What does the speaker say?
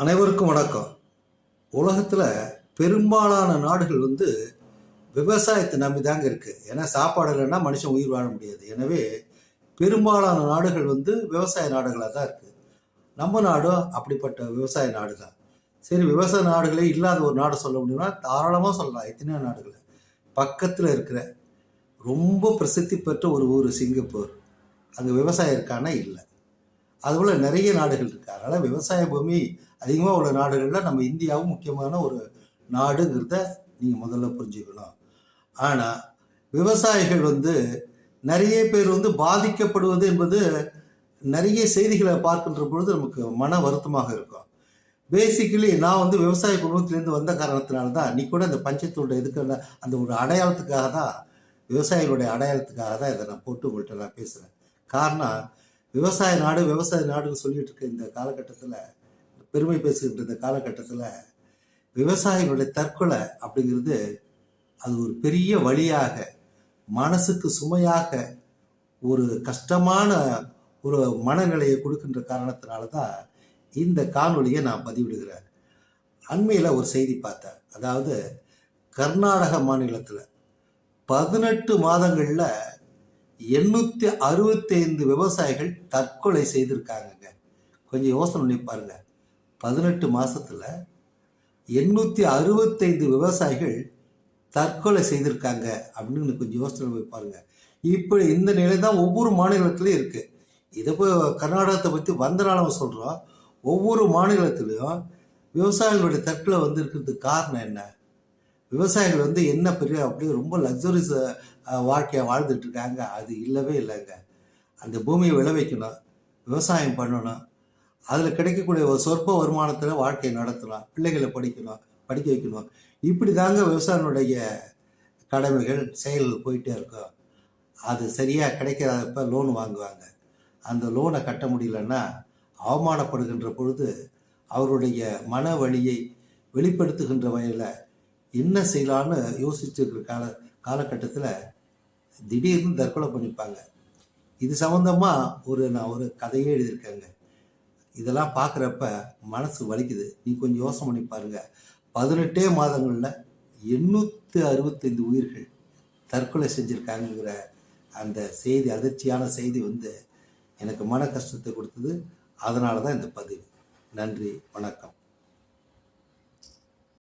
அனைவருக்கும் வணக்கம். உலகத்தில் பெரும்பாலான நாடுகள் வந்து விவசாயத்தை நம்பி தாங்க இருக்குது ஏன்னா சாப்பாடு இல்லைன்னா மனுஷன் உயிர் வாழ முடியாது. எனவே பெரும்பாலான நாடுகள் வந்து விவசாய நாடுகளாக தான் இருக்குது நம்ம நாடும் அப்படிப்பட்ட விவசாய நாடு தான் சரி விவசாய நாடுகளே இல்லாத ஒரு நாடு சொல்ல முடியும்னா தாராளமாக சொல்லலாம். எத்தனையோ நாடுகள். பக்கத்தில் இருக்கிற ரொம்ப பிரசித்தி பெற்ற ஒரு ஊர் சிங்கப்பூர். அங்கே விவசாயம் இருக்கானா இல்லை. அதுபோல் நிறைய நாடுகள் இருக்கு. அதனால் விவசாய பூமி அதிகமாக உள்ள நாடுகளில் நம்ம இந்தியாவும் முக்கியமான ஒரு நாடுங்கிறத நீங்கள் முதல்ல புரிஞ்சுக்கணும். ஆனால் விவசாயிகள் வந்து நிறைய பேர் வந்து பாதிக்கப்படுவது என்பது நிறைய செய்திகளை பார்க்கின்ற பொழுது நமக்கு மன வருத்தமாக இருக்கும். பேசிக்கலி நான் வந்து விவசாய குடும்பத்திலேருந்து வந்த காரணத்தினால தான் நீ கூட இந்த பஞ்சத்தோட இதுக்கு அந்த ஒரு அடையாளத்துக்காக தான் விவசாயிகளுடைய அடையாளத்துக்காக தான் இதை நான் போட்டு உங்கள்கிட்ட நான் பேசுகிறேன் காரணம் விவசாய நாடு விவசாய நாடுன்னு சொல்லிட்டு இருக்க இந்த காலகட்டத்தில் பெருமை பேசுகின்ற இந்த காலகட்டத்தில் விவசாயிகளுடைய தற்கொலை அப்படிங்கிறது அது ஒரு பெரிய வழியாக மனசுக்கு சுமையாக ஒரு கஷ்டமான ஒரு மனநிலையை கொடுக்கின்ற காரணத்தினால தான் இந்த காணொலியை நான் பதிவிடுகிறேன். அண்மையில் ஒரு செய்தி பார்த்தேன். அதாவது கர்நாடக மாநிலத்தில் பதினெட்டு மாதங்களில் எண்ணூற்றி அறுபத்தைந்து விவசாயிகள் தற்கொலை செய்திருக்காங்கங்க. கொஞ்சம் யோசனை பண்ணி பாருங்க. பதினெட்டு மாசத்துல எண்ணூற்றி அறுபத்தைந்து விவசாயிகள் தற்கொலை செய்திருக்காங்க அப்படின்னு கொஞ்சம் யோசனை போய் பாருங்க. இப்போ இந்த நிலை தான் ஒவ்வொரு மாநிலத்திலையும் இருக்கு. இதை போய் கர்நாடகத்தை பற்றி வந்தனால சொல்கிறோம் ஒவ்வொரு மாநிலத்திலையும் விவசாயிகளுடைய தற்கொலை வந்திருக்கிறதுக்கு காரணம் என்ன? விவசாயிகள் வந்து என்ன பெரிய அப்படி ரொம்ப லக்ஸரிஸ் வாழ்க்கையை வாழ்ந்துட்டு இருக்காங்க. அது இல்லவே இல்லைங்க. அந்த பூமியை விளைவிக்கணும் விவசாயம் பண்ணணும் அதில் கிடைக்கக்கூடிய ஒரு சொற்ப வருமானத்தில் வாழ்க்கையை நடத்தணும் பிள்ளைகளை படிக்கணும் படிக்க வைக்கணும். இப்படி தாங்க விவசாயினுடைய கடமைகள் செயல்கள் போயிட்டே இருக்கும். அது சரியாக கிடைக்காதப்ப லோன் வாங்குவாங்க. அந்த லோனை கட்ட முடியலன்னா அவமானப்படுகின்ற பொழுது அவருடைய மன வழியை வெளிப்படுத்துகின்ற வகையில் என்ன செய்யலான்னு யோசிச்சுருக்கிற கால காலகட்டத்தில் திடீர்னு தற்கொலை பண்ணிப்பாங்க. இது சம்மந்தமாக ஒரு நான் ஒரு கதையே எழுதியிருக்கேங்க. இதெல்லாம் பார்க்குறப்ப மனசு வலிக்குது. நீ கொஞ்சம் யோசனை பண்ணி பாருங்க. பதினெட்டே மாதங்களில் எண்ணூற்று அறுபத்தைந்து உயிர்கள் தற்கொலை செஞ்சுருக்காங்கங்கிற அந்த செய்தி அதிர்ச்சியான செய்தி வந்து எனக்கு மன கஷ்டத்தை கொடுத்தது. அதனால தான் இந்த பதிவு. நன்றி வணக்கம்.